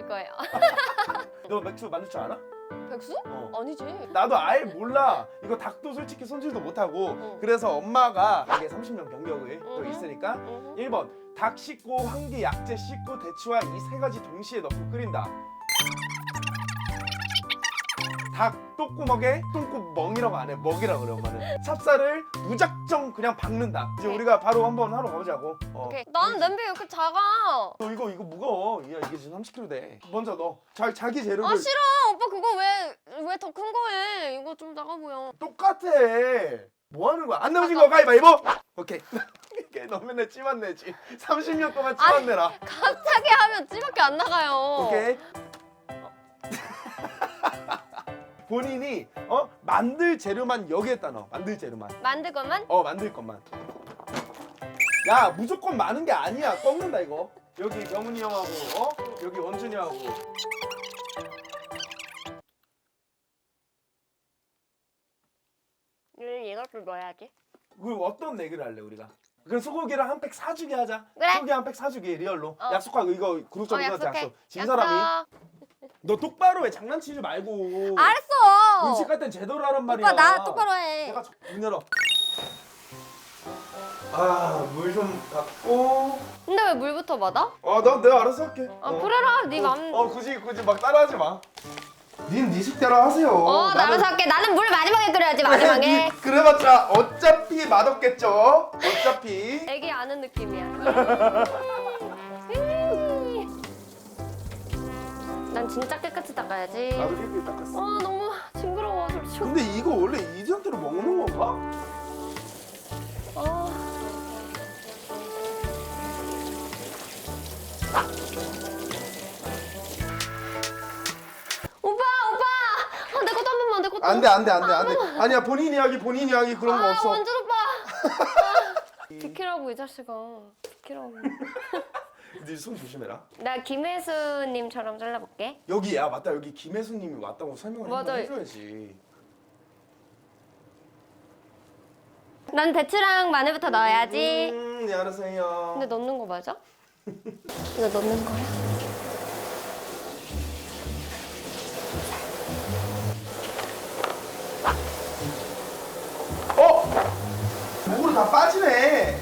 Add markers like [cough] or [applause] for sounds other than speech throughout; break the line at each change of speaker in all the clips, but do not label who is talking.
먹을 거예요. [laughs]
너 맥주 만들 줄 알아?
백수?
어.
아니지.
나도 아예 몰라. 이거 닭도 솔직히 손질도 못하고.
어.
그래서 엄마가 가게 30년 경력을 또
음.
있으니까
음.
1번 닭 씻고 황기 약재 씻고 대추와 이 세 가지 동시에 넣고 끓인다. 닭 똥구멍에 똥구멍이라고 안 해. 먹이라 그래 엄마는. 찹쌀을 무작정 그냥 박는다. 이제. 우리가 바로 한번 하러 가보자고. 어.
오케이. 난 냄비 왜 이렇게 작아?
너 이거 이거 무거워. 야 이게 지금 30kg 돼. 먼저 넣어. 자, 자기 재료를
아 싫어. 오빠 그거 왜 왜 더 큰 거 해? 이거 좀 작아 보여.
똑같아. 뭐 하는 거야? 안 넘어진 거 가위바위보. 오케이. [laughs] 이게 너 맨날 찌만 내지. 30년 동안 찌만 내라.
갑자기 하면 찌밖에 안 나가요.
오케이. 본인이 어 만들 재료만 여기에다 넣어. 만들 재료만.
만들 것만?
어 만들 것만. 야 무조건 많은 게 아니야. 꺾는다 이거. 여기 경훈이 형하고 어 여기 원준이 하고.
음, 이것도 넣어야지.
그 어떤 내기를 할래 우리가? 그 소고기를 한 팩 사주기 하자.
그래.
소고기 한 팩 사주기 리얼로.
어.
약속하고 이거 구독자분들한테
어, 약속해.
약속. 진 사람이.
약속.
너 똑바로 해 장난치지 말고.
알았어.
음식 할땐 제대로 하란 말이야.
오빠 나 똑바로 해.
내가 저- 문 열어. 아물 좀 받고.
근데 왜 물부터 받아?
아나 내가 알아서 할게.
아
어.
그래라. 네 맘.
어 굳이 굳이 막 따라하지 마. 닌네 식대로 하세요.
어, 나 알아서 할게. 나는 물 마지막에 끓여야지 마지막에.
니 그래봤자 어차피 맛없겠죠. 어차피.
애기 아는 느낌이야. [laughs] 진짜 깨끗이 닦아야지.
나도 이렇게 닦았어.
아 너무 징그러워. 솔직히.
근데 이거 원래 이 상태로 먹는 건가?
아. 오빠 오빠 아, 내 것도 한 번만 내 것도
안돼 안돼 안돼 안돼. 아니야 본인이 하기 본인이 하기 그런 거
아,
없어.
원준 오빠 [laughs] 아, 비키라고 이 자식아 비키라고 [laughs]
네손 조심해라.
나 김혜수님처럼 잘라볼게
여기 야 맞다 여기 김혜수님이 왔다고 설명을
맞아.
한번 해줘야지.
난 대추랑 마늘부터 넣어야지
음, 네 해요.
근데 넣는 거 맞아? [laughs] 이거 넣는 거야?
어? 목으로 다 빠지네.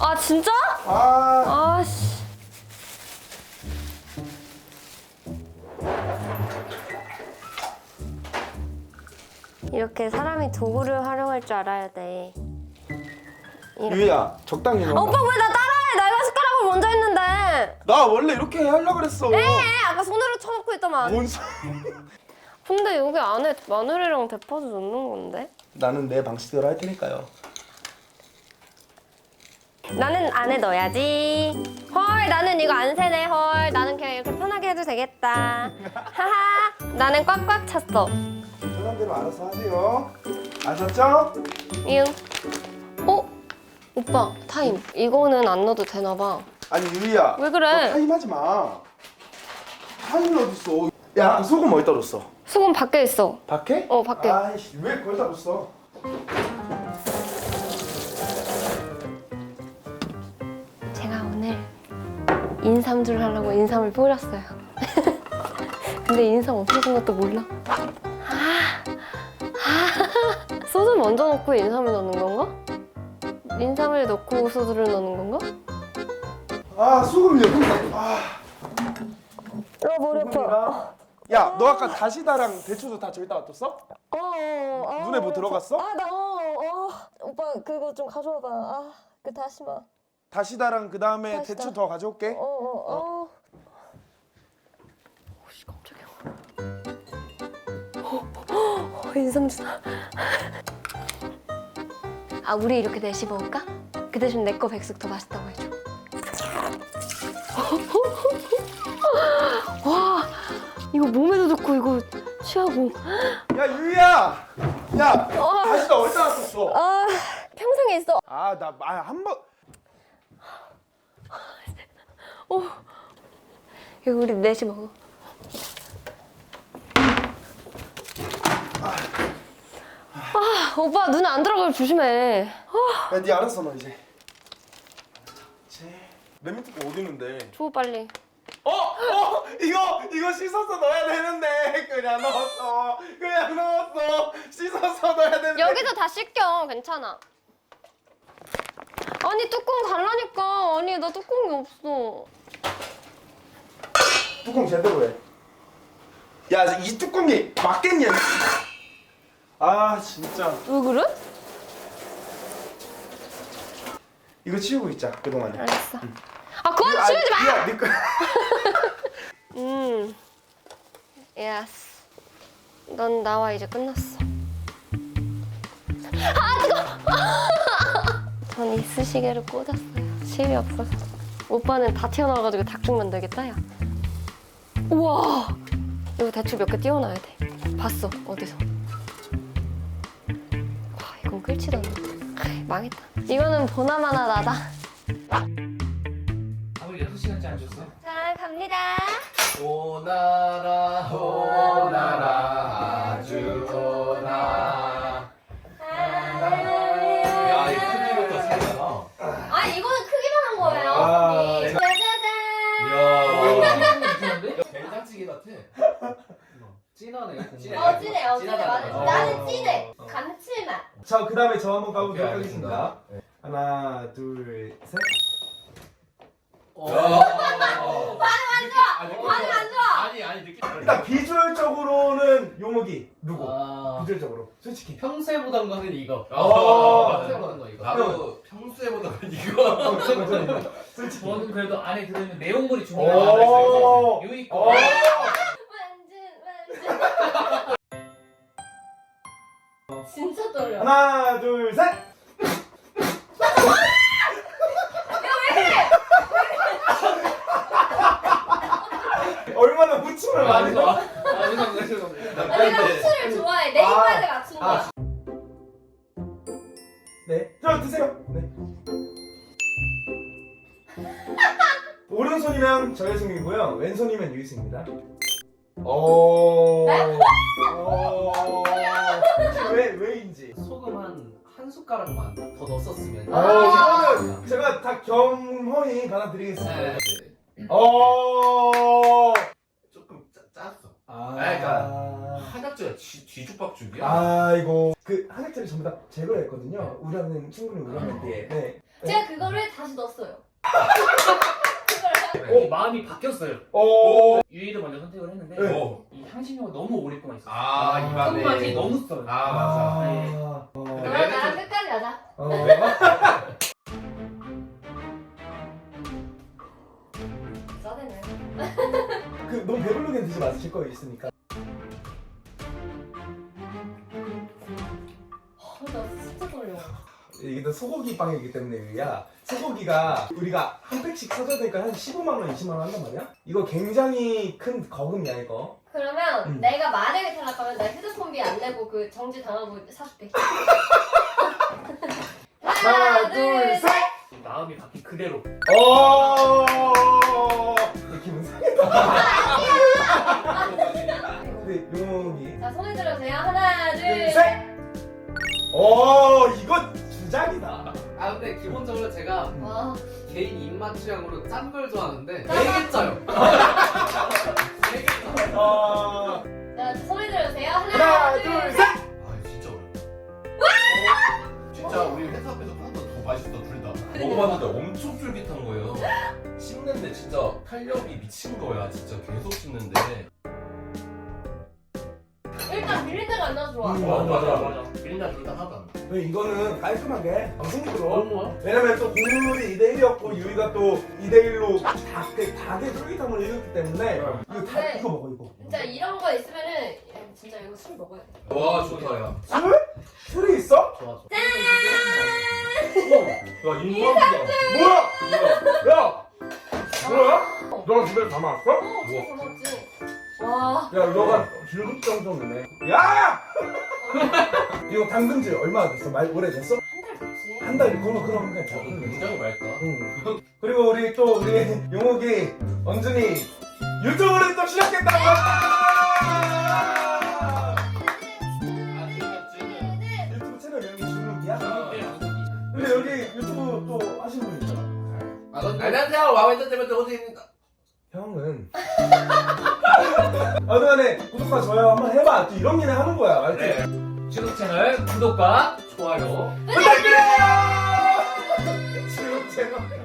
아 진짜?
아,
아씨 이렇게 사람이 도구를 활용할 줄 알아야 돼 이렇게.
유희야 적당히 넣어.
아, 오빠 왜 나 따라해? 내가 숟가락을 먼저 했는데
나 원래 이렇게 하려고 그랬어.
에 아까 손으로 쳐놓고 있더만
뭔 소...
근데 여기 안에 마늘이랑 대파도 넣는 건데
나는 내 방식대로 할 테니까요.
나는 안에 넣어야지 헐 나는 이거 안 세네 헐 나는 그냥 이렇게 편하게 해도 되겠다 하하 나는 꽉꽉 찼어
편한 대로 알아서 하세요. 아셨죠?
이응 어? 오빠 타임 이거는 안 넣어도 되나 봐
아니 유희야.
왜 그래?
너 타임하지 마. 타임이 어딨어? 야 소금 어디다 뒀어?
소금 밖에 있어
밖에?
어, 밖에.
아이씨 왜 거기다 뒀어?
제가 오늘 인삼줄 하려고 인삼을 뿌렸어요 [laughs] 근데 인삼 없어진 것도 몰라 소주 먼저 넣고 인삼을 넣는 건가? 인삼을 넣고 소주를 넣는 건가?
아 소금 여기다. 아.
어 머리
소금이랑. 야, 너 아까 다시다랑 대추도 다 저기다 놔뒀어?
어, 어,
눈에 뭐 들어갔어?
아, 나, 어, 어. 오빠, 그거 좀 가져와봐. 아, 그 다시마.
다시다랑 그 다음에
다시다.
대추 더 가져올게.
어, 어, 어. 오씨, 깜짝이야. 어, 어, [gasps] 어, 인삼주다. 아, 우리 이렇게 넷이 먹을까? 그 대신 내 거 백숙 더 맛있다고 해줘. [laughs] 와, 이거 몸에도 좋고, 이거 취하고.
야, 유희야! 야,
어.
어디다 놨었어?
아, 있어.
아, 나, 아, 한 번.
어. 이거 우리 넷이 먹어. 아, 오빠 눈에 안 들어가면 조심해.
야, 니 알았어, 너 이제. 제 레미트 거 어디 있는데?
줘 빨리.
어? 어? 이거 이거 씻어서 넣어야 되는데 그냥 넣었어 그냥 넣었어 씻어서 넣어야 되는데
여기서 다 씻겨. 괜찮아. 아니 뚜껑 달라니까. 아니 나 뚜껑이 없어.
뚜껑 제대로 해. 야, 이 뚜껑이 맞겠냐? 아, 진짜.
왜 그래?
이거 치우고 있자, 그동안에.
알겠어. 아 그건 치우지 마.
야, 네 거. [laughs]
음. 예스. 넌 나와 이제 끝났어. 아 뜨거. [laughs] 전 이쑤시개를 꽂았어요. 실이 없어서. 오빠는 다 튀어나와가지고 닭죽 만들겠다 야. 우와. 이거 대충 몇개 띄워놔야 돼. 봤어 어디서? 아이, 망했다. 이거는 보나마나 나다.
아무리 6시간째 안 줬어?
자 갑니다.
오나
자,
그 다음에 저 한번 가보도록
오케이,
하겠습니다.
알겠습니다.
하나, 둘, 셋.
어. 반응 안 좋아.
반응 안 좋아.
아니 아니 느낌.
일단 비주얼적으로는 용욱이 누구?
아.
비주얼적으로. 솔직히.
평소에보단 거는 이거.
어.
평소에보단 거 이거.
나도 평소에보다 이거.
어, 저, 저, 저, 솔직히.
저는 그래도 안에 들어있는 내용물이
오.
중요하다고.
어.
완전 완전. 진짜 떨려.
하나, 둘, 셋. 얼마나 무침을 많이
아,
넣어?
아, 죄송합니다, 죄송합니다.
내가 후추를 좋아해. 내 입맛에
아.
맞춘다.
아. 네. 저 드세요. 네. 오른손이면 저혜승이고요. 왼손이면 유희승입니다. 오.
네?
오. 왜 왜인지.
소금 한, 한 숟가락만 더 넣었으면.
어, 이거는 제가 다 겸허히 받아드리겠습니다.
네.
오.
조금 짜, 짰어.
아,
그러니까. 한약재가 뒤 뒤죽박죽이야.
아이고 그 한약재를 전부 다 제거를 했거든요. 우려는 충분히 우려할 때. 네.
제가 그거를 다시 넣었어요. [laughs]
그래.
어, 마음이 바뀌었어요.
오.
유이를 먼저 선택을 했는데
네.
오.
이 향신료가 너무 오랫동안 있었어요.
아 입안에.
맛이 너무 써요.
아 맞아.
아. 어.
근데
너랑
얘는
나랑
좀-
끝까지 하자.
어.
짜대네.
그 너무 배부르게 드지 마실 거 있으니까.
어, 나 진짜 떨려.
이게 또 소고기 빵이기 때문에 유야 소고기가 우리가 한 팩씩 사줘야 되니까 한 15만 원, 20만 원 한단 말이야. 이거 굉장히 큰 거금이야 이거.
그러면
음.
내가 만약에 탈락 하면 나 휴대폰비 안 내고 그 정지 당하고 사줄게. [laughs]
하나, 둘, 셋.
마음이 바뀐 그대로.
오. 내 기분 상했다. 근데 용이.
자 손을 들어주세요. 하나, 둘,
둘,
셋.
셋. 오 이거 주작이다.
아 근데 기본적으로 제가
와.
개인 입맛 취향으로 짠 걸 좋아하는데
짠.
되게 짜요. 되게 짜요.
아자 손을 들어주세요. 하나,
하나,
둘,
둘,
셋.
셋.
아 진짜 어렵다. 진짜 우리 회사 앞에서 파는 더 맛있어 둘 다. 먹어봤는데 엄청 쫄깃한 거예요. 씹는데 진짜 탄력이 미친 거야. 진짜 계속 씹는데.
좋아.
음.
어, 맞아.
맞아. 둘다 하도 안 돼.
왜 이거는 깔끔하게 방송으로 왜냐면 또 국물이 2대1이었고 유이가 또 2대1로 닭의 닭의 쫄깃함을 이겼기 때문에 이거 다
네.
이거 먹어 이거
진짜 이런 거 있으면은 야, 진짜 이거 술 먹어야 돼.
와 좋다 야.
술? 술이 있어?
좋아, 좋아.
야 인간이다.
뭐야? 야! 뭐야? 너랑 집에 다 나왔어?
어, 진짜 잘 먹지. 와.
야 너가 정도네 야! 이거 당근지 얼마 됐어? 말 오래 됐어?
한달 됐지.
한 달, 그럼, 그럼 그냥 다 그런 거지.
굉장히 맑다.
응. 그리고 우리 또 우리 용옥이, 원준이 유튜브를 또 시작했다고! 아, 아, 유튜브 채널 이름이 준욱이야?
아, 네,
근데 여기 유튜브 또 하시는 분 있잖아.
안녕하세요 와우 엔터테인먼트 호수입니다.
형은. [laughs] 아무튼간에 구독과 좋아요 한번 해봐. 또 이런 일을 하는 거야. 알지?
중국 채널 구독과 좋아요
부탁드려요. [laughs] 중국 채널.